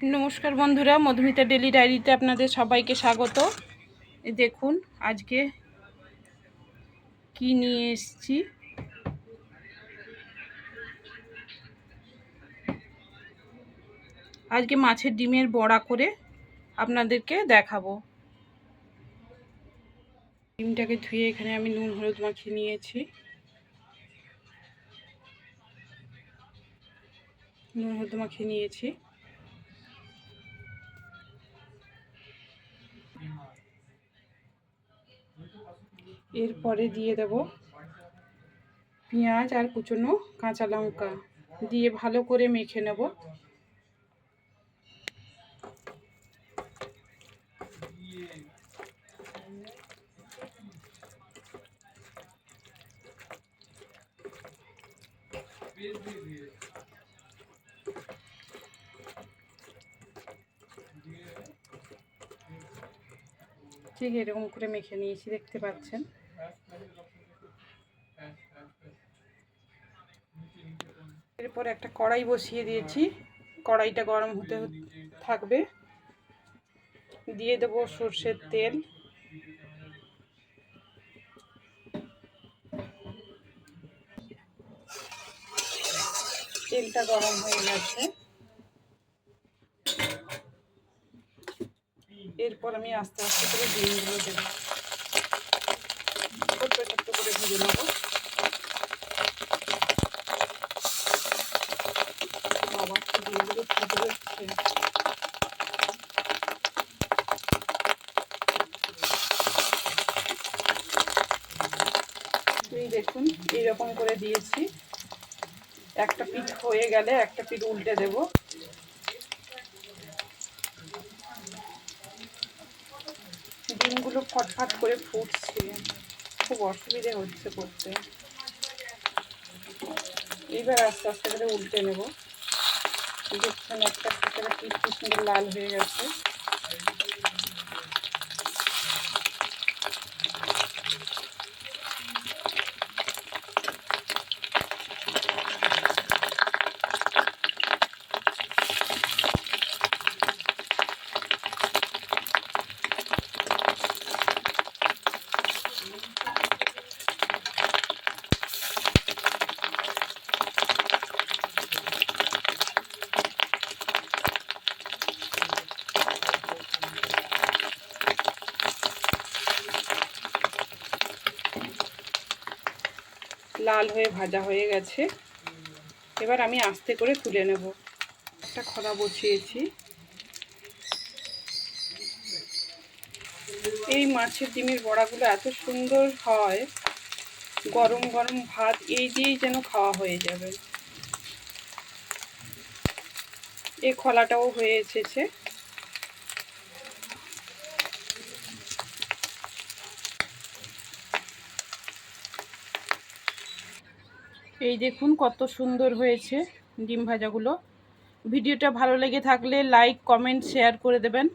নমস্কার বন্ধুরা, মধুমিতা ডেলি ডায়েরিতে আপনাদের সবাইকে স্বাগত। দেখুন, আজকে কি নিয়ে এসেছি? আজকে মাছের ডিমের বড়া করে আপনাদেরকে দেখাবো। ডিমটাকে ধুয়ে এখানে আমি নুন, হলুদ মাখিয়ে নিয়েছি। নুন, হলুদ মাখিয়ে নিয়েছি। এরপরে দিয়ে দেব পেঁয়াজ আর কুচনো কাঁচা লঙ্কা। দিয়ে ভালো করে মেখে নেব। ঠিক এরকম করে মেখে নিয়েছি, দেখতে পাচ্ছেন। এরপর একটা কড়াই বসিয়ে দিয়েছি। কড়াইটা গরম হতে, থাকবে। দিয়ে দেবো সর্ষের তেল। তেলটা গরম হয়ে গেছে। এরপর আমি আস্তে আস্তে করে ডিমগুলো দেবো। ছোট্ট করে ভেজে নেব। এই দেখুন, এইরকম করে দিয়েছি। একটা পিঠ হয়ে গেলে একটা পিঠ উল্টে দেবো ডিমগুলো ফটফট করে ফুটছে। খুব অসুবিধে হচ্ছে করতে। এইবার আস্তে আস্তে করে উল্টে নেব। দেখছেন একটা একটা পিস সুন্দর লাল হয়ে গেছে। লাল হয়ে ভাজা হয়ে গেছে। এবার আমি আস্তে করে তুলে নেব। একটা খরা বসিয়েছি। এই মাছের ডিমের বড়াগুলো এত সুন্দর হয়। গরম গরম ভাত, এই দিয়েই যেন খাওয়া হয়ে যাবে। এই খোলাটাও হয়ে এসেছে। এই দেখুন কত সুন্দর হয়েছে ডিম ভাজাগুলো। ভিডিওটা ভালো লেগে থাকলে লাইক কমেন্ট শেয়ার করে দেবেন।